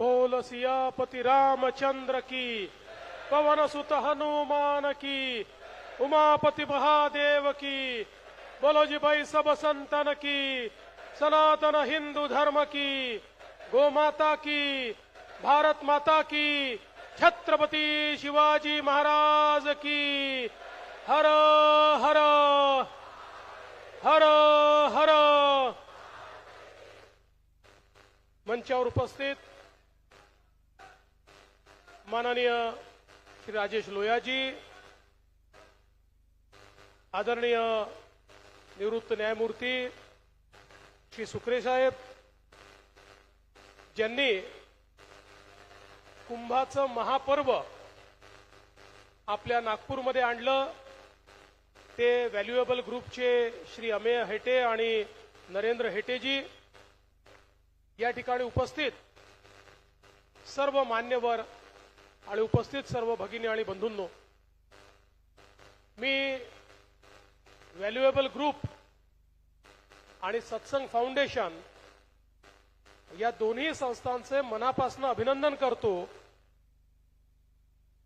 बोल सियापति रामचंद्र की, पवन सुत हनुमान की, उमापति महादेव की, बोलो जी भाई सब संतन की, सनातन हिंदू धर्म की, गो माता की, भारत माता की, छत्रपति शिवाजी महाराज की। हर हर हर हर। मंचावर उपस्थित। माननीय श्री राजेश लोयाजी आदरणीय निवृत्त न्यायमूर्ती श्री सुक्रे साहेब ज्यांनी कुंभाचं महापर्व आपल्या नागपूरमध्ये आणलं ते व्हॅल्युएबल ग्रुपचे श्री अमेय हेटे आणि नरेंद्र हेटेजी या ठिकाणी उपस्थित सर्व मान्यवर आणि उपस्थित सर्व भगिनी आणि बंधूंनो मी व्हॅल्युएबल ग्रुप आणि सत्संग फाउंडेशन या दोन्ही संस्थांचे मनापासून अभिनंदन करतो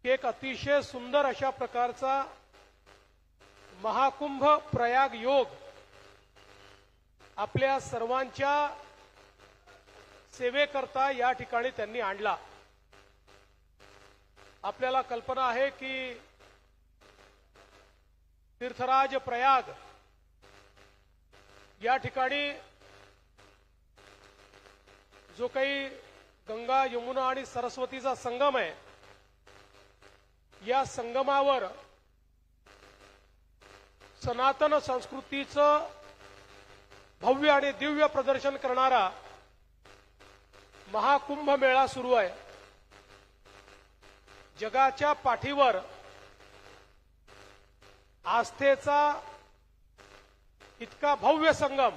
की एक अतिशय सुंदर अशा प्रकारचा महाकुंभ प्रयाग योग आपल्या सर्वांच्या सेवेकरता या ठिकाणी त्यांनी आणला. आपल्याला कल्पना आहे की तीर्थराज प्रयाग या ठिकाणी जो काही गंगा यमुना आणि सरस्वतीचा संगम आहे या संगमावर सनातन संस्कृतीचं भव्य आणि दिव्य प्रदर्शन करणारा महाकुंभ मेळा सुरू आहे. जगाच्या पाठीवर आस्थेचा इतका भव्य संगम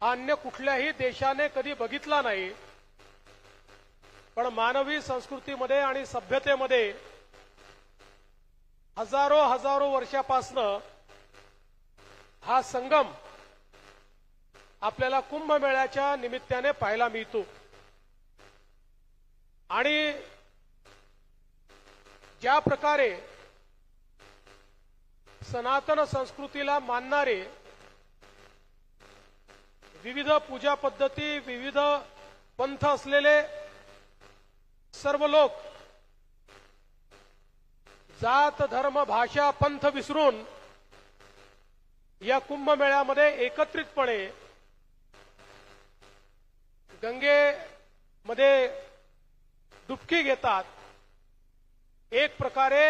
हा अन्य कुठल्याही देशाने कधी बघितला नाही. पण मानवी संस्कृतीमध्ये आणि सभ्यतेमध्ये हजारो हजारो वर्षापासनं हा संगम आपल्याला कुंभमेळ्याच्या निमित्ताने पाहायला मिळतो. आणि ज्या प्रकारे सनातन संस्कृतीला मानणारे विविध पूजा पद्धती विविध पंथ असलेले सर्व लोक जात धर्म भाषा पंथ विसरून या कुंभमेळ्यामध्ये एकत्रितपणे गंगेमध्ये डुबकी घेतात. एक प्रकारे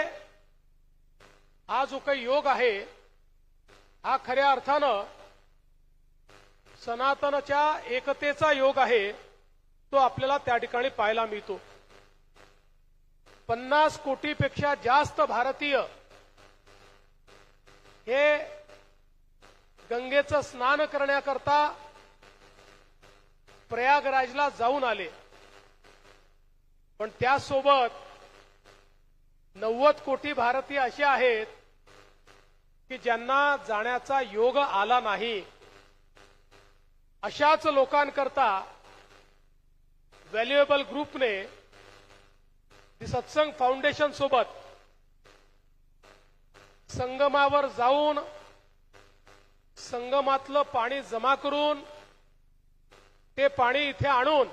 हा जो काही योग आहे हा खऱ्या अर्थानं सनातनच्या एकतेचा योग आहे तो आपल्याला त्या ठिकाणी पाहायला मिळतो. पन्नास कोटीपेक्षा जास्त भारतीय हे गंगेचं स्नान करण्याकरता प्रयागराजला जाऊन आले. पण त्यासोबत नव्वद कोटी भारतीय असे आहेत की ज्यांना जाण्याचा योग आला नाही. अशाच लोकांकरता व्हॅल्युएबल ग्रुपने दी सत्संग फाउंडेशन सोबत संगमावर जाऊन संगमातलं पाणी जमा करून ते पाणी इथे आणून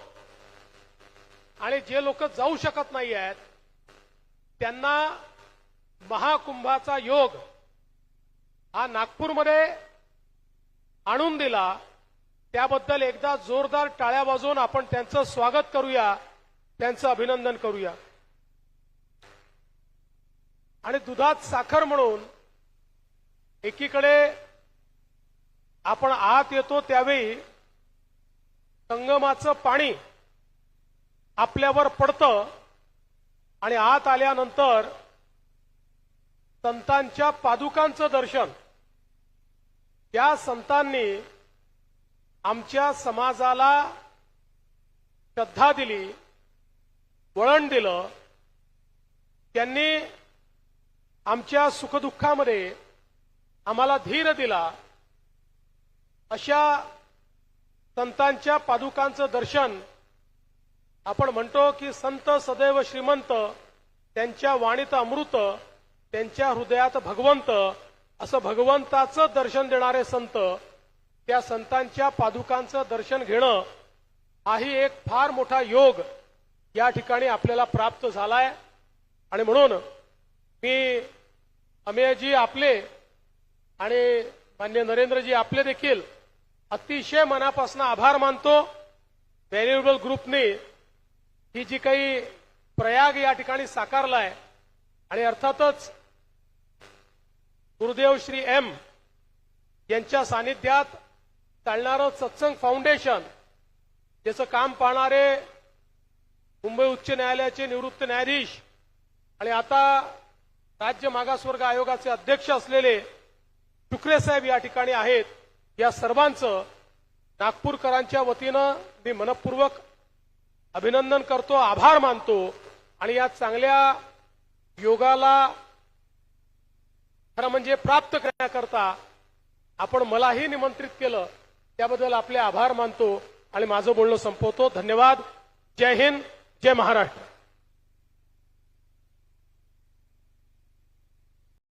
आणि जे लोक जाऊ शकत नाही आहेत त्यांना महाकुंभाचा योग हा नागपूरमध्ये आणून दिला. त्याबद्दल एकदा जोरदार टाळ्या वाजवून आपण त्यांचं स्वागत करूया त्यांचं अभिनंदन करूया. आणि दुधात साखर म्हणून एकीकडे आपण आत येतो त्यावेळी संगमाचं पाणी आपल्यावर पडतं. आणि आत आल्यानंतर संतांच्या पादुकांचं दर्शन. त्या संतांनी आमच्या समाजाला श्रद्धा दिली वळण दिलं. त्यांनी आमच्या सुखदुःखामध्ये आम्हाला धीर दिला. अशा संतांच्या पादुकांचं दर्शन आपण म्हणतो की संत सदैव श्रीमंत त्यांच्या वाणीत अमृत त्यांच्या हृदयात भगवंत असं भगवंताचं दर्शन देणारे संत त्या संतांच्या पादुकांचं दर्शन घेणं हाही एक फार मोठा योग या ठिकाणी आपल्याला प्राप्त झालाय. आणि म्हणून मी अमेयजी आपले आणि मान्य नरेंद्रजी आपले देखील अतिशय मनापासून आभार मानतो. व्हॅल्युएबल ग्रुपने ही जी काही प्रयाग या ठिकाणी साकारलाय आणि अर्थातच गुरुदेव श्री एम यांच्या सानिध्यात चालणारं सत्संग फाउंडेशन ज्याचं काम पाहणारे मुंबई उच्च न्यायालयाचे निवृत्त न्यायाधीश आणि आता राज्य मागासवर्ग आयोगाचे अध्यक्ष असलेले शुक्रे साहेब या ठिकाणी आहेत. या सर्वांचं नागपूरकरांच्या वतीनं मी मनपूर्वक अभिनंदन करतो आभार मानतो आणि या चांगल्या योगाला खरं म्हणजे प्राप्त करण्याकरता आपण मलाही निमंत्रित केलं त्याबद्दल आपले आभार मानतो आणि माझं बोलणं संपवतो. धन्यवाद. जय हिंद. जय महाराष्ट्र.